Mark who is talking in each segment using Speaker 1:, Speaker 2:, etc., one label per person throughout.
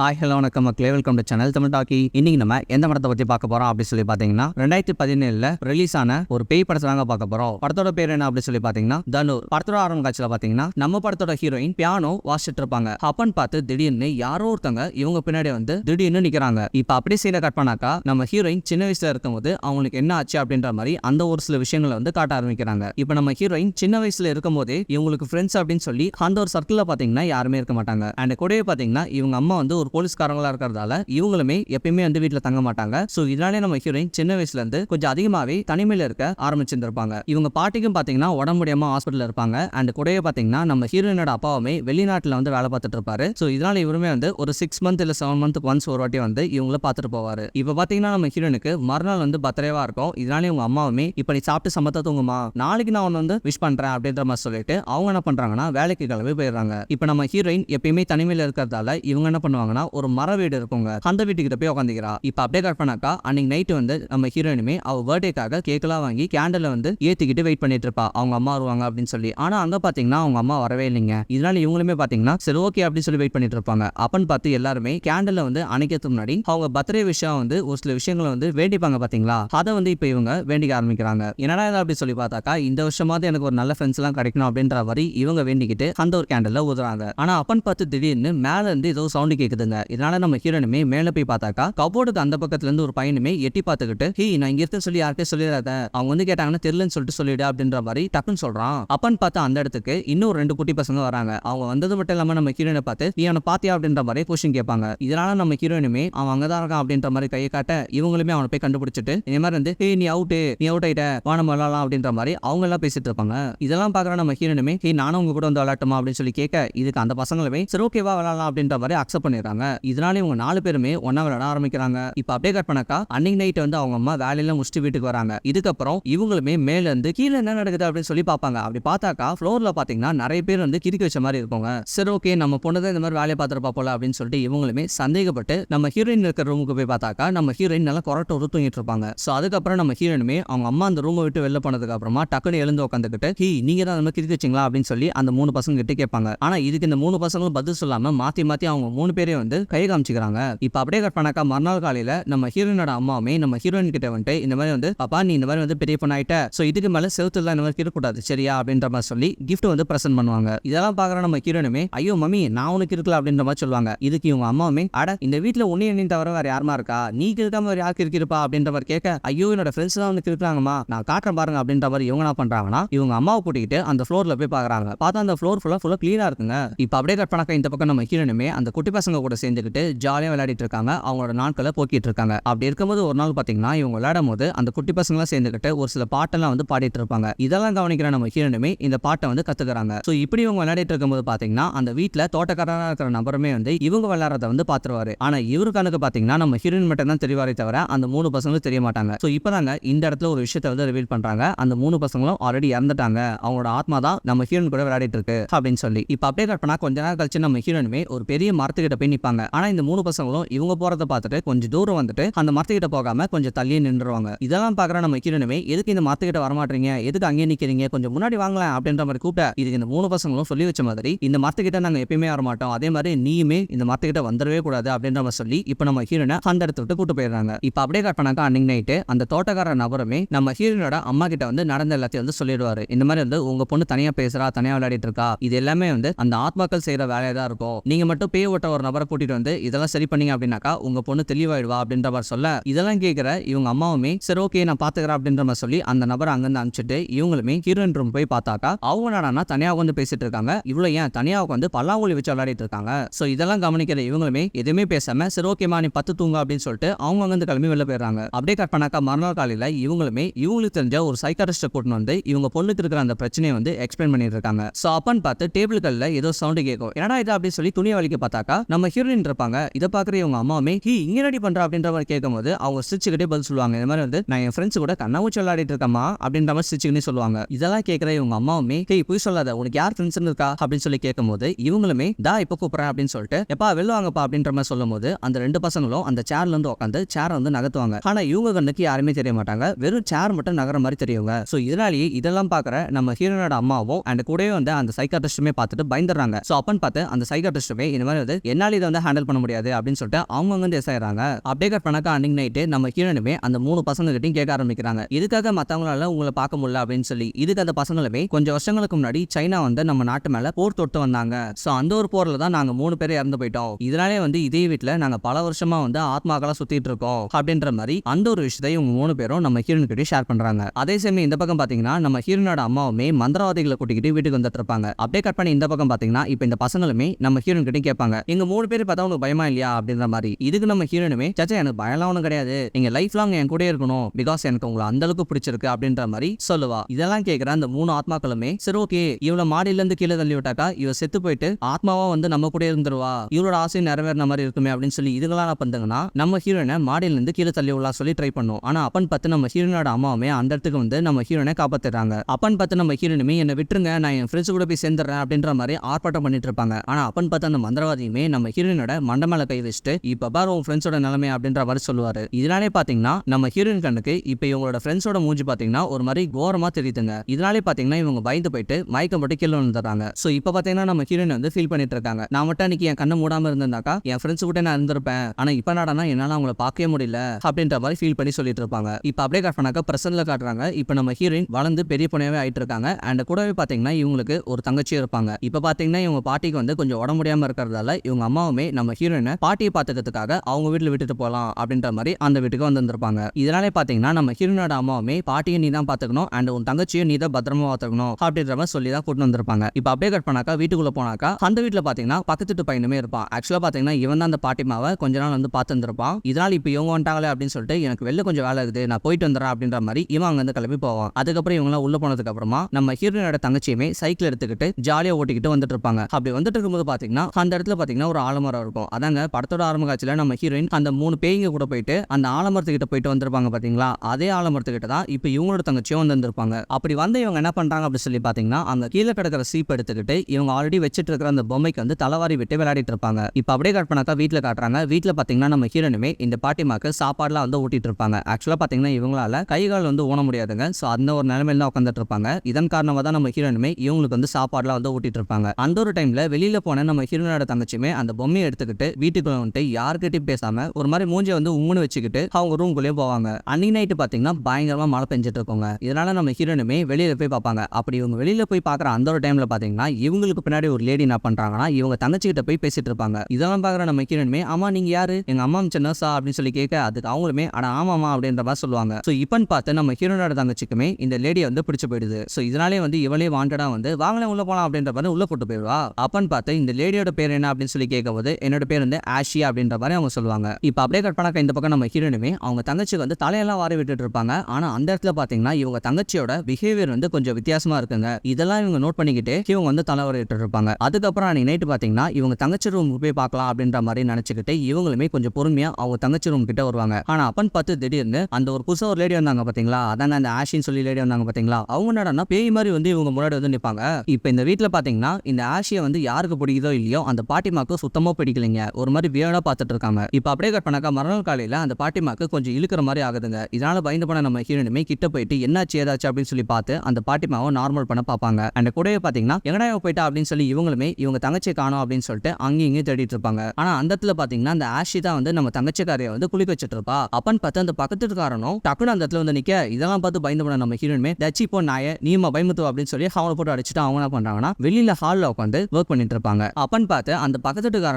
Speaker 1: Hi hello வணக்கம் மக்களே. Welcome to channel Tamil talkie இன்னைக்கு நம்ம எந்த படத்தை பத்தி பார்க்க போறோம் அப்படின்னு சொல்லி பாத்தீங்கன்னா ரெண்டாயிரத்தி பதினேழுல ரிலீஸ் ஆன ஒரு பேய் படத்தை தாங்க பார்க்க போறோம். படத்தோட பேர் என்ன அப்படின்னு சொல்லி பாத்தீங்கன்னா தனுர். படத்தோட ஆரம்ப காட்சியில பாத்தீங்கன்னா நம்ம படத்தோட ஹீரோயின் பியானோ வாசிட்டு இருப்பாங்க. அப்பன் பார்த்து திடீர்னு யாரோ ஒருத்தங்க இவங்க பின்னாடி வந்து திடீர்னு நிக்கிறாங்க. இப்ப அப்படி சீனை கட் பண்ணாக்கா நம்ம ஹீரோயின் சின்ன வயசுல இருக்கும்போது அவங்களுக்கு என்ன ஆச்சு அப்படின்ற மாதிரி அந்த ஒரு சில விஷயங்களை வந்து காட்ட ஆரம்பிக்கிறாங்க. இப்ப நம்ம ஹீரோயின் சின்ன வயசுல இருக்கும் போதே இவங்களுக்கு ஃப்ரெண்ட்ஸ் அப்படின்னு சொல்லி அந்த ஒரு சர்க்கிள்ல பாத்தீங்கன்னா யாருமே இருக்க மாட்டாங்க. அண்ட் கூடவே பாத்தீங்கன்னா இவங்க அம்மா வந்து ஒரு போலீஸ்காரங்களா இருக்கிறதால இவங்களுமே எப்பயுமே வந்து வீட்டுல தங்க மாட்டாங்க. சோ இதனாலே நம்ம ஹீரோயின் சின்ன வயசுல இருந்து கொஞ்சம் அதிகமாவே தனிமையில இருக்க ஆரம்பிச்சிருந்திருப்பாங்க. இவங்க பாட்டிக்கும் பாத்தீங்கன்னா உடம்பு முடியாம ஹாஸ்பிட்டல் இருப்பாங்க. அண்ட் கூடவே பாத்தீங்கன்னா நம்ம ஹீரோயினோட அப்பாவுமே வெளிநாட்டுல வந்து வேலை பார்த்துட்டு இருப்பாரு. சோ இதனால இவருமே வந்து ஒரு சிக்ஸ் மந்த் இல்ல செவன் மந்த் ஒன்ஸ் ஒரு வாட்டி வந்து இவங்கள பார்த்துட்டு போவாரு. இப்ப பாத்தீங்கன்னா நம்ம ஹீரோனுக்கு மறுநாள் வந்து பர்த்டேவா இருக்கும். இதனால உங்க அம்மாவுமே இப்ப நீ சாப்பிட்டு சமத்தா தூங்குமா? நாளைக்கு நான் வந்து விஷ் பண்றேன் அப்படின்ற மாதிரி சொல்லிட்டு அவங்க என்ன பண்றாங்கன்னா வேலைக்கு கிளம்பி போயிடுறாங்க. இப்ப நம்ம ஹீரோயின் எப்பயுமே தனிமையில இருக்கிறதால இவங்க என்ன பண்ணுவாங்கன்னா ஒரு மர வீடு இருக்குங்க. அந்த வீட்டுக்கிட்ட போய் உட்காந்துக்கிறா இப்ப அப்படியே கட் பண்ணாக்கா அன்னைக்கு நைட்டு வந்து நம்ம ஹீரோயினுமே அவ பர்த்டேக்காக கேக்கெல்லாம் வாங்கி கேண்டல வந்து ஏத்திக்கிட்டு வெயிட் பண்ணிட்டு இருப்பா. அவங்க அம்மா வருவாங்க அப்படின்னு சொல்லி. ஆனா அங்க பாத்தீங்கன்னா அவங்க அம்மா வரவே இல்லைங்க. இதனால இவங்களுமே பாத்தீங்கன்னா சரி ஓகே அப்படின்னு சொல்லி வெயிட் பண்ணிட்டு இருப்பாங்க. அப்பன்னு பார்த்து எல்லாருமே கேண்டல வந்து அணைக்கிறதுக்கு முன்னாடி அவங்க பர்த்டே விஷயம் வந்து ஒரு சில விஷயங்களை வந்து வேண்டிப்பாங்க பாத்தீங்களா? அதை வந்து இப்ப இவங்க வேண்டிக்க ஆரம்பிக்கிறாங்க. என்னடா இது அப்படி சொல்லி பார்த்தாக்கா இந்த வருஷமாவது எனக்கு ஒரு நல்ல ஃப்ரெண்ட்ஸ் எல்லாம் கிடைக்கணும் அப்படின்ற மாதிரி இவங்க வேண்டிக்கிட்டு அந்த ஒரு கேண்டல்ல ஊதுறாங்க. ஆனா அப்பன் பார்த்து திடீர்னு மேல இருந்து ஏதோ சவுண்ட் வருதுங்க இதனால நம்ம ஹீரோனுமே மேல போய் பார்த்தாக்கா கபோர்டுக்கு அந்த பக்கத்துல இருந்து ஒரு பையனுமே எட்டி பார்த்துக்கிட்டு ஹே நான் இங்க இருக்க சொல்லி யார்கிட்ட சொல்லிடாத. அவங்க வந்து கேட்டாங்கன்னா தெரியலன்னு சொல்லிட்டு சொல்லிடு அப்படின்ற மாதிரி டக்குன்னு சொல்றான். அப்பன் பார்த்து அந்த இடத்துக்கு இன்னும் ரெண்டு குட்டி பசங்க வராங்க. அவங்க வந்தது மட்டும் இல்லாம நம்ம ஹீரோனை பார்த்து நீ அவனை பாத்தியா அப்படின்ற மாதிரி கொஸ்டின் கேட்பாங்க. இதனால நம்ம ஹீரோயினுமே அவன் அங்கதான் இருக்கான் அப்படின்ற மாதிரி கையை காட்ட இவங்களுமே அவனை போய் கண்டுபிடிச்சிட்டு இந்த மாதிரி வந்து ஹே நீ அவுட்டு நீ அவுட் ஆயிட்ட. வானம் விளாடலாம் அப்படின்ற மாதிரி அவங்க எல்லாம் பேசிட்டு இருப்பாங்க. இதெல்லாம் பாக்குற நம்ம ஹீரோனுமே ஹே நானும் உங்க கூட வந்து விளாட்டுமா அப்படின்னு சொல்லி கேட்க இதுக்கு அந்த பசங்களுமே சரி ஓகேவா விளாடலாம் அப்படின்ற மாதிரி அக்செப்ட் பண்ணிடுறாங்க. இதனால இவங்க நாலு பேருமே ஒன்னா விளையாட ஆரம்பிக்கிறாங்க. இப்ப அப்படியே கட் பண்ணாக்கா அன்னைக்கு நைட் வந்து அவங்க அம்மா வேலையில முடிச்சுட்டு வீட்டுக்கு வராங்க. இதுக்கப்புறம் இவங்களுமே மேல இருந்து கீழே என்ன நடக்குது அப்படின்னு சொல்லி பார்ப்பாங்க. அப்படி பார்த்தாக்கா ஃப்ளோர்ல பாத்தீங்கன்னா நிறைய பேர் வந்து கிறுக்கி வச்ச மாதிரி இருப்பாங்க சரி ஓகே நம்ம பொண்ணு தான் இந்த மாதிரி வேலையை பார்த்துருப்பா போல அப்படின்னு சொல்லிட்டு இவங்களுமே சந்தேகப்பட்டு நம்ம ஹீரோயின் இருக்கிற ரூமுக்கு போய் பார்த்தாக்கா நம்ம ஹீரோயின் நல்லா கொரட்டை ஒரு தூங்கிட்டு இருப்பாங்க. ஸோ அதுக்கப்புறம் நம்ம ஹீரோயினுமே அவங்க அம்மா அந்த ரூமை விட்டு வெளில போனதுக்கு அப்புறமா டக்குன்னு எழுந்து உட்காந்துக்கிட்டு ஹீ நீங்க தான் அந்த மாதிரி கிறுக்கி வச்சிங்களா? அப்படின்னு சொல்லி அந்த மூணு பசங்க கிட்ட கேட்பாங்க. ஆனா இதுக்கு இந்த மூணு பசங்களும் பதில் சொல்லாம மாத்தி மாத்தி அவங்க மூணு பேரையும் வந்து கை காமிச்சிக்கிறாங்க. இப்ப அப்படியே கட் பண்ணாக்கா மறுநாள் காலையில நம்ம ஹீரோனோட அம்மாவுமே நம்ம ஹீரோயின் கிட்ட வந்துட்டு இந்த மாதிரி வந்து பாப்பா நீ இந்த மாதிரி வந்து பெரிய பொண்ணு ஆயிட்ட ஸோ இதுக்கு மேல செவுத்துல இந்த மாதிரி இருக்கக்கூடாது சரியா? அப்படின்ற மாதிரி சொல்லி கிஃப்ட் வந்து பிரசன்ட் பண்ணுவாங்க. இதெல்லாம் பாக்குற நம்ம ஹீரோனுமே ஐயோ மம்மி நான் உனக்கு இருக்கல அப்படின்ற மாதிரி சொல்லுவாங்க. இதுக்கு இவங்க அம்மாவுமே அட இந்த வீட்ல உன்னை எண்ணி தவிர வேற யாருமா இருக்கா? நீ இருக்காம வேற யாருக்கு இருக்கிருப்பா? அப்படின்ற மாதிரி கேட்க ஐயோ என்னோட ஃப்ரெண்ட்ஸ் தான் உனக்கு இருக்காங்கம்மா நான் காட்டுறேன் பாருங்க அப்படின்ற மாதிரி இவங்க என்ன பண்றாங்கன்னா இவங்க அம்மாவை கூட்டிகிட்டு அந்த ஃப்ளோர்ல போய் பாக்குறாங்க பார்த்தா அந்த ஃப்ளோர் ஃபுல்லா ஃபுல்லா கிளீனா இருக்குங்க. இப்போ அப்படியே கட் பண்ணாக்க இந்த பக்கம் நம்ம ஹீரோனுமே அந்த குட்டி பசங்க கூட சேர்ந்துக்கிட்டு ஜாலியாக விளையாடிட்டு இருக்காங்க அவங்களோட நாட்களை போக்கிட்டு இருக்காங்க அப்படி இருக்கும்போது ஒரு நாள் பார்த்தீங்கன்னா இவங்க விளையாடும் போது அந்த குட்டி பசங்களாம் சேர்ந்துக்கிட்டு ஒரு சில பாட்டெல்லாம் வந்து பாடிட்டு இருப்பாங்க இதெல்லாம் கவனிக்கிற நம்ம ஹீரோனுமே இந்த பாட்டை வந்து கத்துக்கிறாங்க. ஸோ இப்படி இவங்க விளையாடிட்டு இருக்கும்போது பார்த்தீங்கன்னா அந்த வீட்டில் தோட்டக்காரராக இருக்கிற நபருமே வந்து இவங்க விளையாடுறத வந்து பார்த்துருவாரு ஆனால் இவரு கணக்கு பார்த்தீங்கன்னா நம்ம ஹீரோயின் மட்டும் தான் தெரிவாரே தவிர அந்த மூணு பசங்களும் தெரிய மாட்டாங்க. ஸோ இப்போதாங்க இந்த இடத்துல ஒரு விஷயத்தை வந்து ரிவீல் பண்ணுறாங்க அந்த மூணு பசங்களும் ஆல்ரெடி இறந்துட்டாங்க. அவங்களோட ஆத்மா தான் நம்ம ஹீரோயின் கூட விளையாடிட்டு இருக்கு அப்படின்னு சொல்லி. இப்போ அப்படியே கட் பண்ணா கொஞ்ச நேரம் கழிச்சு நம்ம ஹீரோயினுமே ஒரு பெரிய மரத்துக்கிட்ட போய் நிற்பாங்க ஆனா இந்த மூணு பசங்களும் இவங்க போறத பார்த்துட்டு கொஞ்சம் தூரம் வந்துட்டு அந்த மரத்துக்கிட்ட போகாம கொஞ்சம் தள்ளியே நின்றுவாங்க இதெல்லாம் பாக்குற நம்ம கிரணுமே எதுக்கு இந்த மரத்துக்கிட்ட வரமாட்டீங்க எதுக்கு அங்கேயே நிக்கிறீங்க? கொஞ்சம் முன்னாடி வாங்கலாம் அப்படின்ற மாதிரி கூப்பிட்ட இதுக்கு இந்த மூணு பசங்களும் சொல்லி வச்ச மாதிரி இந்த மரத்துக்கிட்ட நாங்க எப்பயுமே வர மாட்டோம் அதே மாதிரி நீயுமே இந்த மரத்துக்கிட்ட வந்துடவே கூடாது அப்படின்ற மாதிரி சொல்லி இப்போ நம்ம ஹீரோனை அந்த இடத்த விட்டு கூட்டு போயிடுறாங்க. இப்போ அப்படியே கட் பண்ணாக்கா அன்னைக்கு நைட்டு அந்த தோட்டக்கார நபருமே நம்ம ஹீரோனோட அம்மா கிட்ட வந்து நடந்த எல்லாத்தையும் வந்து சொல்லிடுவாரு. இந்த மாதிரி வந்து உங்க பொண்ணு தனியா பேசுறா? தனியா விளையாடிட்டு இருக்கா? இது எல்லாமே வந்து அந்த ஆத்மாக்கள் செய்யற வேலையா தான் இருக்கும். நீங்க மட்டும் பேய் ஓட்ட ஒரு நபரை போட்டிட்டு வந்து இதெல்லாம் சரி பண்ணீங்க அப்படின்னாக்கா உங்க பொண்ணு தெளிவாயிடுவா அப்படின்ற மாதிரி சொல்ல இதெல்லாம் கேட்கற இவங்க அம்மாவுமே சரி ஓகே நான் பாத்துக்கிறேன் அப்படின்ற மாதிரி சொல்லி அந்த நபரை அங்கிருந்து அனுப்பிச்சிட்டு இவங்களுமே ஹீரோயின் ரூம் போய் பார்த்தாக்கா அவங்க என்னடான்னா தனியாக வந்து பேசிட்டு இருக்காங்க. இவ்வளவு ஏன்? தனியாக வந்து பல்லாங்குழி வச்சு விளையாடிட்டு இருக்காங்க. ஸோ இதெல்லாம் கவனிக்கிற இவங்களுமே எதுவுமே பேசாம சரி ஓகேமா நீ பத்து தூங்க அப்படின்னு சொல்லிட்டு அவங்க அங்கிருந்து கிளம்பி வெளில போயிடுறாங்க. அப்படியே கட் பண்ணாக்கா மறுநாள் காலையில இவங்களுமே இவங்களுக்கு தெரிஞ்ச ஒரு சைக்காட்டிஸ்ட கூட்டின்னு வந்து இவங்க பொண்ணுக்கு இருக்கிற அந்த பிரச்சனையை வந்து எக்ஸ்பிளைன் பண்ணிட்டு இருக்காங்க. ஸோ அப்பன்னு பார்த்து டேபிள்கள்ல ஏதோ சவுண்டு கேட்கும் என்னடா இது? அப்படின்னு சொல்லி துணியை வலிக்க பார்த்தாக்கா நம்ம ஹீரோயின் இருப்பாங்க இதை பார்க்குற இவங்க அம்மாவுமே ஹி இங்க ரெடி பண்றா? அப்படின்ற மாதிரி கேட்கும்போது அவங்க சிரிச்சுக்கிட்டே பதில் சொல்லுவாங்க. இந்த மாதிரி வந்து நான் என் ஃப்ரெண்ட்ஸ் கூட கண்ணாமூச்சி விளையாடிட்டு இருக்கம்மா அப்படின்ற மாதிரி சிரிச்சுக்கிட்டே சொல்லுவாங்க. இதெல்லாம் கேட்குற இவங்க அம்மாவுமே ஹே போய் சொல்லாத உனக்கு யார் ஃப்ரெண்ட்ஸ் இருக்கா? அப்படின்னு சொல்லி கேட்கும்போது இவங்களுமே தா இப்போ கூப்பிட்றேன் அப்படின்னு சொல்லிட்டு எப்பா வெளில வாங்கப்பா அப்படின்ற மாதிரி சொல்லும்போது அந்த ரெண்டு பசங்களும் அந்த சேர்ல இருந்து உட்காந்து சேரை வந்து நகர்த்துவாங்க. ஆனா இவங்க கண்ணுக்கு யாருமே தெரிய மாட்டாங்க. வெறும் சேர் மட்டும் நகர மாதிரி தெரியுங்க. ஸோ இதனாலேயே இதெல்லாம் பார்க்குற நம்ம ஹீரோனோட அம்மாவும் அண்ட் கூடவே வந்து அந்த சைக்காட்டிஸ்டுமே பார்த்துட்டு பயந்துடுறாங்க. ஸோ அப்பன்னு பார்த்து அந்த சைக்காட்டிஸ்டுமே இந்த மாதிரி வந்து என்னால் இதை வந்து ஹேண்டில் பண்ண முடியாது அப்படின்னு சொல்லிட்டு அவங்க வந்து எசாயிறாங்க அப்படியே கட் பண்ணாக்கா அன்னைக்கு நைட்டு நம்ம ஹீரோனுமே அந்த மூணு பசங்ககிட்டையும் கேட்க ஆரம்பிக்கிறாங்க. இதுக்காக மற்றவங்களால உங்களை பார்க்க முடியல அப்படின்னு சொல்லி இதுக்கு அந்த பசங்களுமே கொஞ்சம் வருஷங்களுக்கு முன்னாடி சைனா வந்து நம்ம நாட்டு மேல போர் தொட்டு வந்தாங்க. ஸோ அந்த ஒரு போர்ல தான் நாங்க மூணு பேரும் இறந்து போயிட்டோம். இதனாலே வந்து இதே வீட்டில் நாங்க பல வருஷமா வந்து ஆத்மாக்களா சுத்திட்டு இருக்கோம் அப்படின்ற மாதிரி அந்த ஒரு விஷயத்தை இவங்க மூணு பேரும் நம்ம ஹீரோன் ஷேர் பண்றாங்க. அதே சமயம் இந்த பக்கம் பாத்தீங்கன்னா நம்ம ஹீரோனோட அம்மாவுமே மந்திரவாதிகளை கூட்டிக்கிட்டு வீட்டுக்கு வந்துட்டு இருப்பாங்க. அப்படியே கட் பண்ணி இந்த பக்கம் பாத்தீங்கன்னா இப்போ இந்த பசங்களுமே நம்ம ஹீரோன் கேட்பாங்க. எங்க மூணு பேர் பார்த்தா உனக்கு பயமா இல்லையா அப்படின்ற மாதிரி. இதுக்கு நம்ம ஹீரோனுமே சச்சா எனக்கு பயம்லாம் ஒன்றும் கிடையாது. நீங்க லைஃப் லாங் என் கூட இருக்கணும். பிகாஸ் எனக்கு உங்களை அந்த அளவுக்கு பிடிச்சிருக்கு அப்படின்ற மாதிரி சொல்லுவா. இதெல்லாம் கேட்கிற அந்த மூணு ஆத்மாக்களுமே சரி ஓகே இவள மாடியில இருந்து கீழே தள்ளி விட்டாக்கா இவ செத்து போயிட்டு ஆத்மாவா வந்து நம்ம கூட இருந்துருவா. இவரோட ஆசை நிறைவேறின மாதிரி இருக்குமே அப்படின்னு சொல்லி இதுங்களாம் என்ன பண்ணுங்கன்னா நம்ம ஹீரோனை மாடியில இருந்து கீழே தள்ளி விடலாம் சொல்லி ட்ரை பண்ணும். ஆனா அப்பன் பார்த்து நம்ம ஹீரோனோட அம்மாவுமே அந்த இடத்துக்கு வந்து நம்ம ஹீரோனை காப்பாத்துறாங்க அப்பன் பார்த்து நம்ம ஹீரோனுமே என்ன விட்டுருங்க. நான் என் ஃப்ரெண்ட்ஸ் கூட போய் சேர்ந்துடுறேன் அப்படின்ற மாதிரி ஆர்ப்பாட்டம் பண்ணிட்டு இருப்பாங்க. ஆனா அப்பன் பார்த்து அந்த மந்திரவாதியுமே நம்ம ஹீரோயினோட மண்ட மேல கை வச்சுட்டு இப்ப பாரு உன் ஃப்ரெண்ட்ஸோட நிலைமை அப்படின்ற மாதிரி சொல்லுவாரு. இதனாலே பாத்தீங்கன்னா நம்ம ஹீரோயின் கண்ணுக்கு இப்ப இவங்களோட ஃப்ரெண்ட்ஸோட மூஞ்சி பாத்தீங்கன்னா ஒரு மாதிரி கோரமா தெரியுதுங்க. இதனாலே பாத்தீங்கன்னா இவங்க பயந்து போயிட்டு மயக்கம் போட்டு கீழே வந்துடுறாங்க சோ இப்ப பாத்தீங்கன்னா நம்ம ஹீரோயின் வந்து ஃபீல் பண்ணிட்டு இருக்காங்க. நான் மட்டும் அன்னைக்கு என் கண்ணு மூடாம இருந்திருந்தாக்கா என் ஃப்ரெண்ட்ஸ் கூட நான் இருந்திருப்பேன். ஆனா இப்ப நாடனா என்னால அவங்கள பார்க்கவே முடியல அப்படின்ற மாதிரி ஃபீல் பண்ணி சொல்லிட்டு இருப்பாங்க. இப்ப அப்படியே கட் பண்ணாக்க காட்டுறாங்க. இப்ப நம்ம ஹீரோயின் வளர்ந்து பெரிய பொண்ணையாவே ஆயிட்டு இருக்காங்க. அண்ட் கூடவே பாத்தீங்கன்னா இவங்களுக்கு ஒரு தங்கச்சியும் இருப்பாங்க. இப்ப பாத்தீங்கன்னா இவங்க பாட்டிக்கு வந்து கொஞ்சம் உடம்பு முடியாம இருக்கிறதால இவங்க அம்மா அம்மாவுமே நம்ம ஹீரோயினை பாட்டியை பார்த்துக்கிறதுக்காக அவங்க வீட்டில் விட்டுட்டு போகலாம் அப்படின்ற மாதிரி அந்த வீட்டுக்கு வந்திருப்பாங்க இதனாலே பார்த்தீங்கன்னா நம்ம ஹீரோனோட அம்மாவுமே பாட்டியை நீ தான் பார்த்துக்கணும் அண்ட் உன் தங்கச்சியும் நீ தான் பத்திரமா பார்த்துக்கணும் அப்படின்ற மாதிரி சொல்லி தான் கூட்டு வந்திருப்பாங்க. இப்போ அப்படியே கட் பண்ணாக்கா வீட்டுக்குள்ள போனாக்கா அந்த வீட்டில் பார்த்தீங்கன்னா பக்கத்து வீட்டு பையனுமே இருப்பான். ஆக்சுவலாக பார்த்தீங்கன்னா இவன் தான் அந்த பாட்டிமாவை கொஞ்ச நாள் வந்து பார்த்து இருந்திருப்பான் இதனால் இப்போ இவங்க வந்துட்டாங்களே அப்படின்னு சொல்லிட்டு எனக்கு வெளில கொஞ்சம் வேலை இருக்குது நான் போயிட்டு வந்துடுறேன் அப்படின்ற மாதிரி இவன் அங்கே வந்து கிளம்பி போவான். அதுக்கப்புறம் இவங்களாம் உள்ள போனதுக்கு அப்புறமா நம்ம ஹீரோனோட தங்கச்சியுமே சைக்கிள் எடுத்துக்கிட்டு ஜாலியாக ஓட்டிக்கிட்டு வந்துட்டு இருப்பாங்க. அப்படி வந்துட்டு இருக்கும்போது பார்த்தீங்கன்னா அந்த இடத்துல பார்த்தீங்கன்னா ஒரு ஆலமரம் இருக்கும். அதாங்க படத்தோட ஆரம்ப காட்சியில் நம்ம ஹீரோயின் அந்த மூணு பேய்ங்க கூட போயிட்டு அந்த ஆலமரத்துக்கிட்ட போயிட்டு வந்திருப்பாங்க பார்த்தீங்களா அதே ஆலமரத்துக்கிட்ட தான் இப்போ இவங்களோட தங்கச்சியும் வந்திருப்பாங்க அப்படி வந்து இவங்க என்ன பண்றாங்க அப்படி சொல்லி பார்த்தீங்கன்னா அந்த கீழே கிடக்கிற சீப் எடுத்துக்கிட்டு இவங்க ஆல்ரெடி வச்சுட்டு இருக்கிற அந்த பொம்மைக்கு வந்து தலைவாரி விட்டு விளையாடிட்டு இருப்பாங்க. இப்போ அப்படியே கட் பண்ணாக்கா வீட்டில் காட்டுறாங்க. வீட்டில் பார்த்தீங்கன்னா நம்ம ஹீரோனுமே இந்த பாட்டிமாக்கு சாப்பாடுலாம் வந்து ஊட்டிட்டு இருப்பாங்க. ஆக்சுவலாக பார்த்தீங்கன்னா இவங்களால கை கால் வந்து ஊன முடியாதுங்க. ஸோ அந்த ஒரு நிலைமையில தான் உட்காந்துட்டு இருப்பாங்க. இதன் காரணமாக தான் நம்ம ஹீரோனுமே இவங்களுக்கு வந்து சாப்பாடுலாம் வந்து ஊட்டிட்டு இருப்பாங்க. அந்த ஒரு டைமில் வெளியில் போன நம்ம ஹீரோனோட தங்கச்சியுமே அந்த பொம்மை மம்மியை எடுத்துக்கிட்டு வீட்டுக்குள்ள வந்துட்டு யாருக்கிட்டையும் பேசாம ஒரு மாதிரி மூஞ்சியை வந்து உம்முன்னு வச்சுக்கிட்டு அவங்க ரூம்குள்ளேயே போவாங்க. அன்னைக்கு நைட்டு பாத்தீங்கன்னா பயங்கரமா மழை பெஞ்சிட்டு இருக்கோங்க. இதனால நம்ம ஹீரோனுமே வெளியில போய் பார்ப்பாங்க. அப்படி இவங்க வெளியில போய் பார்க்குற அந்த ஒரு டைம்ல பாத்தீங்கன்னா இவங்களுக்கு பின்னாடி ஒரு லேடி என்ன பண்றாங்கன்னா இவங்க தங்கச்சி கிட்ட போய் பேசிட்டு இருப்பாங்க. இதெல்லாம் பார்க்குற நம்ம ஹீரோனுமே ஆமா நீங்க யாரு? எங்க அம்மா மிச்ச நர்ஸா அப்படின்னு சொல்லி கேட்க அதுக்கு அவங்களுமே ஆனா ஆமாமா அப்படின்ற மாதிரி சொல்லுவாங்க. ஸோ இப்பன்னு பார்த்து நம்ம ஹீரோனோட தங்கச்சிக்குமே இந்த லேடியை வந்து பிடிச்சு போயிடுது. ஸோ இதனாலே வந்து இவளே வாண்டடா வந்து வாங்களே உள்ள போலாம் அப்படின்ற மாதிரி உள்ள போட்டு போயிடுவா. அப்பன்னு பார்த்து இந்த லேடியோட பேர் என்ன அப்படின்னு சொல்லி கேட்க கேட்கும்போது என்னோட பேர் வந்து ஆஷியா அப்படின்ற மாதிரி அவங்க சொல்லுவாங்க. இப்போ அப்படியே கட் பண்ணாக்க இந்த பக்கம் நம்ம ஹீரோனுமே அவங்க தங்கச்சிக்கு வந்து தலையெல்லாம் வாரி விட்டுட்டு இருப்பாங்க. ஆனா அந்த இடத்துல பாத்தீங்கன்னா இவங்க தங்கச்சியோட பிஹேவியர் வந்து கொஞ்சம் வித்தியாசமா இருக்குங்க. இதெல்லாம் இவங்க நோட் பண்ணிக்கிட்டு இவங்க வந்து தலை வாரி விட்டுட்டு இருப்பாங்க. அதுக்கப்புறம் அன்னைக்கு நைட்டு பாத்தீங்கன்னா இவங்க தங்கச்சி ரூமுக்கு போய் பார்க்கலாம் அப்படின்ற மாதிரி நினைச்சுக்கிட்டு இவங்களுமே கொஞ்சம் பொறுமையா அவங்க தங்கச்சி ரூம் கிட்ட வருவாங்க. ஆனா அப்பன் பார்த்து திடீர்னு அந்த ஒரு புதுசா ஒரு லேடி வந்தாங்க பாத்தீங்களா? அதாங்க அந்த ஆஷின்னு சொல்லி லேடி வந்தாங்க பாத்தீங்களா? அவங்க என்னடா பேய் மாதிரி வந்து இவங்க முன்னாடி வந்து நிப்பாங்க. இப்போ இந்த வீட்டில் பாத்தீங்கன்னா இந்த ஆஷியை வந்து யாருக்கு பிடிக்குதோ இல்லையோ அந்த பாட்டிமாக்கு சுத்தமாக பிடிக்கலைங்க. ஒரு மாதிரி வியர்டா பார்த்துட்டு இருக்காங்க. இப்போ அப்படியே கட் பண்ணாக்கா மறுநாள் காலையில் அந்த பாட்டிமாக்கு கொஞ்சம் இழுக்கிற மாதிரி ஆகுதுங்க. இதனால பயந்து போன நம்ம ஹீரோனுமே கிட்ட போயிட்டு என்னாச்சு ஏதாச்சு? அப்படின்னு சொல்லி பார்த்து அந்த பாட்டிமாவை நார்மல் பண்ண பார்ப்பாங்க. அந்த கூடவே பார்த்தீங்கன்னா எங்கடா போயிட்டா? அப்படின்னு சொல்லி இவங்களுமே இவங்க தங்கச்சி காணோம் அப்படின்னு சொல்லிட்டு அங்கேயும் இங்கேயும் தேடிட்டு இருப்பாங்க. ஆனா அந்த இடத்துல பாத்தீங்கன்னா அந்த ஆஷி தான் வந்து நம்ம தங்கச்சிக்காரையை வந்து குளிக்க வச்சுட்டு இருப்பா. அப்பன்னு பார்த்து அந்த பக்கத்து காரணம் டக்குனு அந்த இடத்துல வந்து நிக்க. இதெல்லாம் பார்த்து பயந்து போன நம்ம ஹீரோனுமே தச்சி இப்போ நாய. நீமா பயமுத்து அப்படின்னு சொல்லி அவனை போட்டு அடிச்சுட்டு அவங்க என்ன பண்றாங்கன்னா வெளியில ஹாலில் உட்காந்து ஒர்க் பண்ணிட்டு இருப்பாங்க. அப்பன்னு பார்த்து அந்த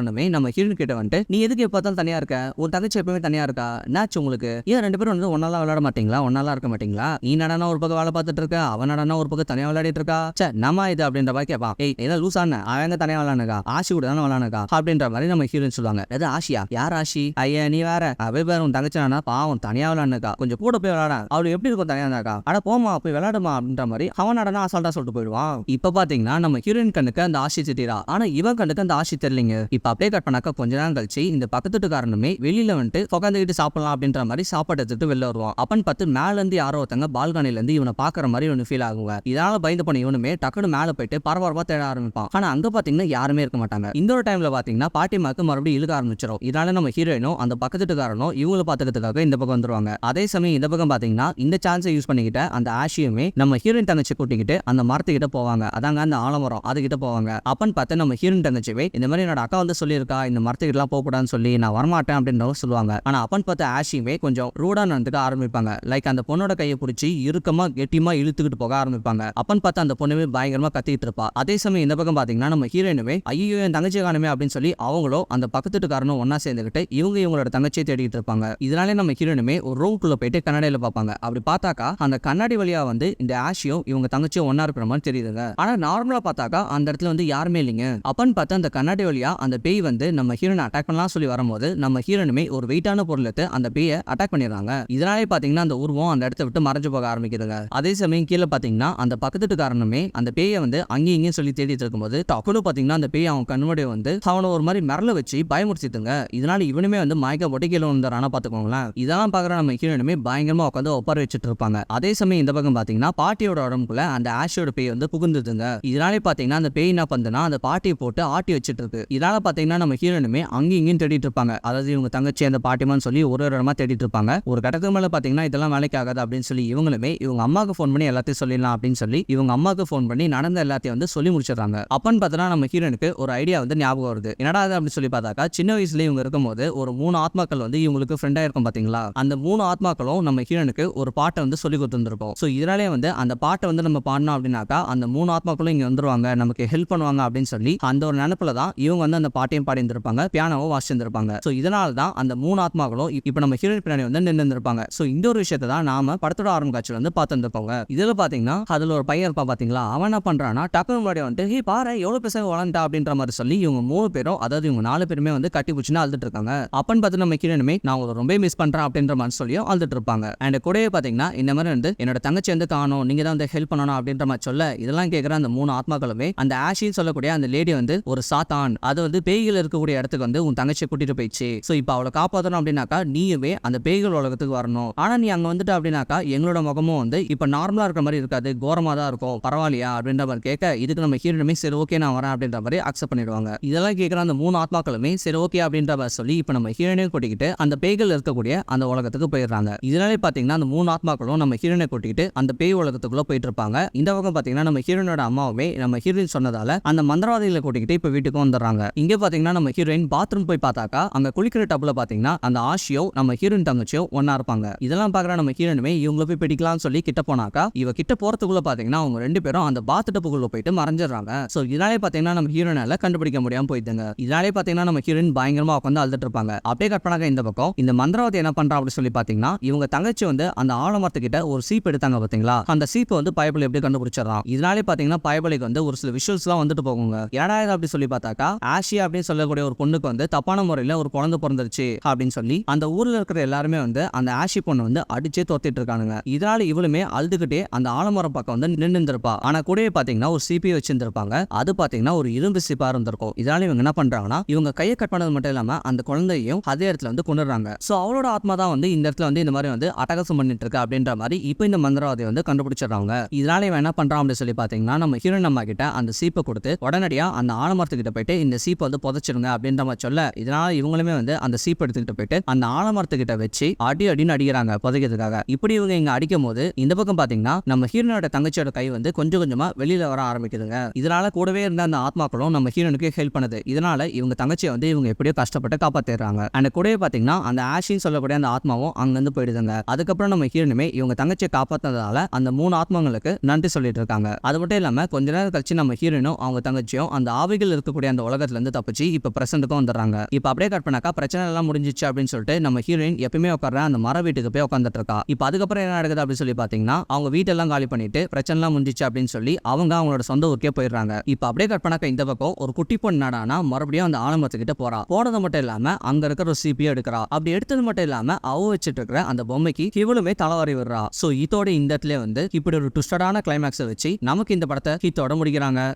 Speaker 1: காரணமே நம்ம ஹீரோன் கிட்ட வந்துட்டு நீ எதுக்கு எப்போ பார்த்தாலும் தனியா இருக்க? உன் தங்கச்சி எப்பவுமே தனியா இருக்கா? என்னாச்சு உங்களுக்கு? ஏன் ரெண்டு பேரும் வந்து ஒன்னாலாம் விளையாட மாட்டீங்களா? ஒன்னாலாம் இருக்க மாட்டீங்களா? நீ நடனா ஒரு பக்கம் வேலை பார்த்துட்டு இருக்க? அவன் நடனா ஒரு பக்கம் தனியா விளையாடிட்டு இருக்கா? சே நம்ம இது? அப்படின்ற மாதிரி கேட்பான். ஏய் ஏதோ ஆன அவங்க தனியா விளையாடுகா ஆஷி கூட தானே விளையாடுனக்கா? அப்படின்ற மாதிரி நம்ம ஹீரோன் சொல்லுவாங்க. எது ஆஷியா? யார் ஆஷி? ஐயா நீ வேற. அவ பேர் உன் தங்கச்சி நானா பாவம் தனியா விளையாடுனக்கா. கொஞ்சம் கூட போய் விளையாட. அவரு எப்படி இருக்கும் தனியா இருந்தாக்கா? அட போமா போய் விளையாடுமா அப்படின்ற மாதிரி அவன் நடனா அசால்ட்டா சொல்லிட்டு போயிடுவான். இப்ப பாத்தீங்கன்னா நம்ம ஹீரோயின் கண்ணுக்கு அந்த ஆஷி திட்டிரா ஆனா இவன் கண்ணுக்கு அந்த ஆஷி தெரியலீங்க. இப்ப அப்படியே கட் பண்ணாக்கா கொஞ்ச நேரம் கழிச்சு இந்த பக்கத்துட்டுக்காரனுமே வெளியில வந்துட்டு உட்காந்துக்கிட்டு சாப்பிடலாம் அப்படின்ற மாதிரி சாப்பாடு எடுத்துட்டு வெளில வருவான். அப்பன்னு பார்த்து மேல இருந்து யாரோ ஒருத்தங்க பால்கனில இருந்து இவனை பாக்குற மாதிரி ஒன்று ஃபீல் ஆகுங்க. இதனால பயந்து பண்ண இவனுமே டக்குனு மேல போயிட்டு பரபரப்பா தேட ஆரம்பிப்பான். ஆனா அங்க பாத்தீங்கன்னா யாருமே இருக்க மாட்டாங்க. இந்த ஒரு டைம்ல பாத்தீங்கன்னா பாட்டிமாக்கு மறுபடியும் இழுக்க ஆரம்பிச்சிடும் இதனால நம்ம ஹீரோயினும் அந்த பக்கத்துட்டுக்காரனும் இவங்களை பாத்துக்கிறதுக்காக இந்த பக்கம் வந்துருவாங்க. அதே சமயம் இந்த பக்கம் பாத்தீங்கன்னா இந்த சான்ஸை யூஸ் பண்ணிக்கிட்ட அந்த ஆஷியுமே நம்ம ஹீரோயின் தங்கச்சி கூட்டிக்கிட்டு அந்த மரத்துக்கிட்ட போவாங்க. அதாங்க அந்த ஆலமரம் அதுகிட்ட போவாங்க. அப்பன்னு பார்த்து நம்ம ஹீரோயின் தங்கச்சிவே இந்த மாதிரி என்னோட அக்கா வந்து வந்து சொல்லியிருக்கா இந்த மரத்துக்கிட்டலாம் போகக்கூடாதுன்னு சொல்லி நான் வரமாட்டேன் அப்படின்றவங்க சொல்லுவாங்க. ஆனால் அப்பன் பார்த்த ஆஷியுமே கொஞ்சம் ரூடாக நடந்துக்க ஆரம்பிப்பாங்க. லைக் அந்த பொண்ணோட கையை பிடிச்சி இறுக்கமாக கெட்டியமாக இழுத்துக்கிட்டு போக ஆரம்பிப்பாங்க. அப்பன் பார்த்து அந்த பொண்ணுமே பயங்கரமாக கத்திட்டு இருப்பா. அதே சமயம் இந்த பக்கம் பார்த்தீங்கன்னா நம்ம ஹீரோயினுமே ஐயோ என் தங்கச்சி காணுமே அப்படின்னு சொல்லி அவங்களும் அந்த பக்கத்துட்டுக்காரனும் ஒன்னா சேர்ந்துக்கிட்டு இவங்க இவங்களோட தங்கச்சியை தேடிட்டு இருப்பாங்க. இதனாலே நம்ம ஹீரோயினுமே ஒரு ரூம்குள்ள போயிட்டு கண்ணாடியில் பார்ப்பாங்க. அப்படி பார்த்தாக்கா அந்த கண்ணாடி வழியாக வந்து இந்த ஆஷியும் இவங்க தங்கச்சியும் ஒன்னா இருக்கிற மாதிரி தெரியுதுங்க. ஆனால் நார்மலாக பார்த்தாக்கா அந்த இடத்துல வந்து யாருமே இல்லைங்க. அப்பன் பார்த்தா அந்த கண்ணாடி வழியாக அந்த பேய் வந்து நம்ம ஹீரோனை அட்டாக் பண்ணலாம் சொல்லி வரும்போது நம்ம ஹீரோனுமே ஒரு வெயிட்டான பொருள் எடுத்து அந்த பேயை அட்டாக் பண்ணிடுறாங்க. இதனாலே பாத்தீங்கன்னா அந்த உருவம் அந்த இடத்த விட்டு மறைஞ்சு போக ஆரம்பிக்குதுங்க. அதே சமயம் கீழே பாத்தீங்கன்னா அந்த பக்கத்துட்டு காரணமே அந்த பேயை வந்து அங்கேயும் இங்கேயும் சொல்லி தேடிட்டு இருக்கும்போது டக்குனு பாத்தீங்கன்னா அந்த பேய் அவன் கண்ணுடைய வந்து அவனை ஒரு மாதிரி மிரள வச்சு பயமுறுத்திட்டுங்க. இதனால இவனுமே வந்து மயக்க போட்டு கீழே பாத்துக்கோங்களேன். இதெல்லாம் பாக்குற நம்ம ஹீரோனுமே பயங்கரமா உட்காந்து ஒப்பார வச்சுட்டு இருப்பாங்க. அதே சமயம் இந்த பக்கம் பாத்தீங்கன்னா பாட்டியோட உடம்புக்குள்ள அந்த ஆஷோட பேய் வந்து புகுந்துதுங்க இதனாலே பாத்தீங்கன்னா அந்த பேய் என்ன பண்ணுதுன்னா அந்த பாட்டியை போட்டு ஆட்டி வச்சுட்டு இருக்கு. இதனால பார்த்தீங்கன்னா நம்ம ஹீரோனுமே அங்கேயும் இங்கேயும் தேடிட்டு இருப்பாங்க. அதாவது இவங்க தங்கச்சி அந்த பாட்டிமான்னு சொல்லி ஒரு ஒரு இடமா தேடிட்டு இருப்பாங்க. ஒரு கட்டத்துக்கு மேலே பார்த்தீங்கன்னா இதெல்லாம் வேலைக்கு ஆகாது அப்படின்னு சொல்லி இவங்களுமே இவங்க அம்மாவுக்கு ஃபோன் பண்ணி எல்லாத்தையும் சொல்லிடலாம் அப்படின்னு சொல்லி இவங்க அம்மாவுக்கு ஃபோன் பண்ணி நடந்த எல்லாத்தையும் வந்து சொல்லி முடிச்சிடுறாங்க. அப்பன்னு பார்த்தா நம்ம ஹீரோனுக்கு ஒரு ஐடியா வந்து ஞாபகம் வருது. என்னடா அது அப்படின்னு சொல்லி பார்த்தாக்கா சின்ன வயசுல இவங்க இருக்கும்போது ஒரு மூணு ஆத்மாக்கள் வந்து இவங்களுக்கு ஃப்ரெண்டாக இருக்கும் பார்த்தீங்களா அந்த மூணு ஆத்மாக்களும் நம்ம ஹீரோனுக்கு ஒரு பாட்டை வந்து சொல்லி கொடுத்துருந்துருப்போம். ஸோ இதனாலே வந்து அந்த பாட்டை வந்து நம்ம பாடினோம் அப்படின்னாக்கா அந்த மூணு ஆத்மாக்களும் இங்கே வந்துருவாங்க நமக்கு ஹெல்ப் பண்ணுவாங்க அப்படின்னு சொல்லி அந்த ஒரு நினப்பில் தான் இவங்க வந்து அந்த பாட்டையும் பாடி இருந்திருப்பாங்க பியானோவும் வாசிச்சிருந்திருப்பாங்க. ஸோ இதனால தான் அந்த மூணு ஆத்மாக்களும் இப்போ நம்ம ஹீரோயின் பின்னாடி வந்து நின்று இருந்திருப்பாங்க ஸோ இந்த ஒரு விஷயத்தை தான் நாம படத்தோட ஆரம்ப காட்சியில் வந்து பார்த்துருப்போங்க இதில் பார்த்தீங்கன்னா அதில் ஒரு பையன் இருப்பா பார்த்தீங்களா? அவன் என்ன பண்ணுறான்னா டக்குனு முன்னாடி வந்துட்டு ஹே பாரு எவ்வளோ பேச வளர்ந்தா அப்படின்ற மாதிரி சொல்லி இவங்க மூணு பேரும் அதாவது இவங்க நாலு பேருமே வந்து கட்டி பிடிச்சின்னு அழுதுட்டு இருக்காங்க. அப்பன்னு பார்த்து நம்ம ஹீரோயினுமே நான் உங்களை ரொம்ப மிஸ் பண்ணுறேன் அப்படின்ற மாதிரி சொல்லியும் அழுதுட்டு இருப்பாங்க. அண்ட் கூடவே பார்த்தீங்கன்னா இந்த மாதிரி வந்து என்னோட தங்கச்சி வந்து காணும் நீங்க தான் வந்து ஹெல்ப் பண்ணணும் அப்படின்ற மாதிரி சொல்ல இதெல்லாம் கேட்குற அந்த மூணு ஆத்மாக்களுமே அந்த ஆஷின்னு சொல்லக்கூடிய அந்த லேடி வந்து ஒரு சாத்தான். அது வந்து பேய்கள் இருக்கக்கூடிய இடத்துக்கு வந்து உன் தங்கச்சியை கூட்டிட்டு போயிடுச்சு. ஸோ இப்போ அவளை காப்பாற்றணும் அப்படின்னாக்கா நீயுமே அந்த பேய்கள் உலகத்துக்கு வரணும். ஆனா நீ அங்க வந்துட்டு அப்படின்னாக்கா எங்களோட முகமும் வந்து இப்போ நார்மலா இருக்கிற மாதிரி இருக்காது. கோரமா தான் இருக்கும். பரவாயில்லையா அப்படின்ற மாதிரி கேட்க இதுக்கு நம்ம ஹீரோனுமே சரி ஓகே நான் வரேன் அப்படின்ற மாதிரி அக்செப்ட் பண்ணிடுவாங்க. இதெல்லாம் கேட்குற அந்த மூணு ஆத்மாக்களுமே சரி ஓகே அப்படின்ற மாதிரி சொல்லி இப்போ நம்ம ஹீரோனையும் கூட்டிக்கிட்டு அந்த பேய்கள் இருக்கக்கூடிய அந்த உலகத்துக்கு போயிடுறாங்க. இதனாலே பார்த்தீங்கன்னா அந்த மூணு ஆத்மாக்களும் நம்ம ஹீரோனை கூட்டிகிட்டு அந்த பேய் உலகத்துக்குள்ள போயிட்டு இருப்பாங்க இந்த பக்கம் பார்த்தீங்கன்னா நம்ம ஹீரோனோட அம்மாவுமே நம்ம ஹீரோயின் சொன்னதால அந்த மந்திரவாதிகளை கூட்டிக்கிட்டு இப்போ வீட்டுக்கு வந்துடுறாங்க. இங்கே பார்த்தீங்கன்னா நம்ம ஹீரோயின் பாத்ரூம் போய் பார்த்தாக்கா அங்க குளிக்கிற டப்பில் பார்த்தீங்கன்னா அந்த ஆஷியோ நம்ம ஹீரோயின் தங்கச்சியோ ஒன்னா இருப்பாங்க. இதெல்லாம் பார்க்குற நம்ம ஹீரோயினுமே இவங்களை போய் பிடிக்கலாம்னு சொல்லி கிட்ட போனாக்கா இவ கிட்ட போறதுக்குள்ள பார்த்தீங்கன்னா அவங்க ரெண்டு பேரும் அந்த பாத் டப்புக்குள்ள போயிட்டு மறைஞ்சிடுறாங்க. ஸோ இதனாலே பார்த்தீங்கன்னா நம்ம ஹீரோனால கண்டுபிடிக்க முடியாமல் போயிடுதுங்க. இதனாலே பார்த்தீங்கன்னா நம்ம ஹீரோயின் பயங்கரமாக உட்காந்து அழுதுட்டு இருப்பாங்க. அப்படியே கட் பண்ணாக்க இந்த பக்கம் இந்த மந்திரவாதி என்ன பண்றா அப்படின்னு சொல்லி பார்த்தீங்கன்னா இவங்க தங்கச்சி வந்து அந்த ஆலமரத்துக்கிட்ட ஒரு சீப் எடுத்தாங்க பார்த்தீங்களா அந்த சீப்பை வந்து பயபலி எப்படி கண்டுபிடிச்சிடறான்? இதனாலே பார்த்தீங்கன்னா பயபலிக்கு வந்து ஒரு சில விஷுவல்ஸ்லாம் வந்துட்டு போகுங்க. ஏடா அப்படி சொல்லி பார்த்தாக்கா ஆஷியா அப்படின்னு சொல்லக்கூடிய ஒரு பொண்ணுக்கு வந்து தப்பான முறையில் ஒரு குழந்தை பிறந்துருச்சு அப்படின்னு சொல்லி அந்த ஊர்ல இருக்கிற எல்லாருமே வந்து அந்த ஆஷி பொண்ணு வந்து அடிச்சே தோத்திட்டு இருக்கானுங்க. இதனால இவளுமே அழுதுகிட்டே அந்த ஆலமரம் பக்கம் வந்து நின்றுருப்பா இருந்திருப்பா ஆனா கூடவே பாத்தீங்கன்னா ஒரு சிபி வச்சிருந்திருப்பாங்க. அது பாத்தீங்கன்னா ஒரு இரும்பு சிப்பா இருந்திருக்கும். இதனால இவங்க என்ன பண்றாங்கன்னா இவங்க கையை கட் பண்ணது மட்டும் இல்லாம அந்த குழந்தையும் அதே இடத்துல வந்து கொண்டுறாங்க சோ அவளோட ஆத்மா தான் வந்து இந்த இடத்துல வந்து இந்த மாதிரி வந்து அட்டகாசம் பண்ணிட்டு இருக்கு அப்படின்ற மாதிரி இப்போ இந்த மந்திரவாதியை வந்து கண்டுபிடிச்சிடறாங்க. இதனால இவன் என்ன பண்றான் அப்படின்னு சொல்லி பாத்தீங்கன்னா நம்ம ஹீரோயின் அம்மா கிட்ட அந்த சீப்பை கொடுத்து உடனடியா அந்த ஆலமரத்துக்கிட்ட போயிட்டு இந்த சீப்பை வந்து புதைச்சிருங்க அப்படின்ற மாதிரி சொல்ல இதனால இவங்களுமே வந்து அந்த சீப் எடுத்துக்கிட்டு போயிட்டு அந்த ஆலமரத்துக்கிட்ட வச்சு அடி அடின்னு அடிக்கிறாங்க புதைக்கிறதுக்காக. இப்படி இவங்க இங்க அடிக்கும் போது இந்த பக்கம் பாத்தீங்கன்னா நம்ம ஹீரோனோட தங்கச்சியோட கை வந்து கொஞ்சம் கொஞ்சமா வெளியில வர ஆரம்பிக்குதுங்க. இதனால கூடவே இருந்த அந்த ஆத்மாக்களும் நம்ம ஹீரோனுக்கு ஹெல்ப் பண்ணுது. இதனால இவங்க தங்கச்சியை வந்து இவங்க எப்படியோ கஷ்டப்பட்டு காப்பாத்திடுறாங்க. அந்த கூடவே பாத்தீங்கன்னா அந்த ஆஷின்னு சொல்லக்கூடிய அந்த ஆத்மாவும் அங்கிருந்து போயிடுதுங்க. அதுக்கப்புறம் நம்ம ஹீரோனுமே இவங்க தங்கச்சியை காப்பாத்தினதால அந்த மூணு ஆத்மாங்களுக்கு நன்றி சொல்லிட்டு இருக்காங்க. அது மட்டும் இல்லாம கொஞ்ச நேரம் கழிச்சு நம்ம ஹீரோனும் அவங்க தங்கச்சியும் அந்த ஆவிகள் இருக்கக்கூடிய அந்த உலகத்துல இருந்து தப்பிச்சு இப்போ பிரசன்ட்டுக்கும் வந்துடுறாங்க. இப்போ அப்படியே கட் பண்ணாக்கா பிரச்சனை எல்லாம் முடிஞ்சிச்சு அப்படின்னு சொல்லிட்டு நம்ம ஹீரோயின் எப்பயுமே உட்கார அந்த மர வீட்டுக்கு போய் உட்காந்துட்டு இருக்கா. இப்போ அதுக்கப்புறம் என்ன நடக்குது அப்படின்னு சொல்லி பார்த்தீங்கன்னா அவங்க வீட்டெல்லாம் காலி பண்ணிட்டு பிரச்சனை எல்லாம் முடிஞ்சிச்சு அப்படின்னு சொல்லி அவங்க அவங்களோட சொந்த ஊருக்கே போயிடுறாங்க. இப்போ அப்படியே கட் பண்ணாக்க இந்த பக்கம் ஒரு குட்டி பொண்ணு நாடானா மறுபடியும் அந்த ஆலமரத்துக்கிட்ட போறா. போனது மட்டும் இல்லாம அங்க இருக்கிற ஒரு சிபியை எடுக்கிறா. அப்படி எடுத்தது மட்டும் இல்லாம அவ வச்சுட்டு இருக்கிற அந்த பொம்மைக்கு இவளுமே தலைவாரி விடுறா. சோ இதோட இந்த இடத்துல வந்து இப்படி ஒரு ட்விஸ்டடான கிளைமேக்ஸை வச்சு நமக்கு இந்த படத்தை ஹீத்தோட முடிக்கிறாங்க.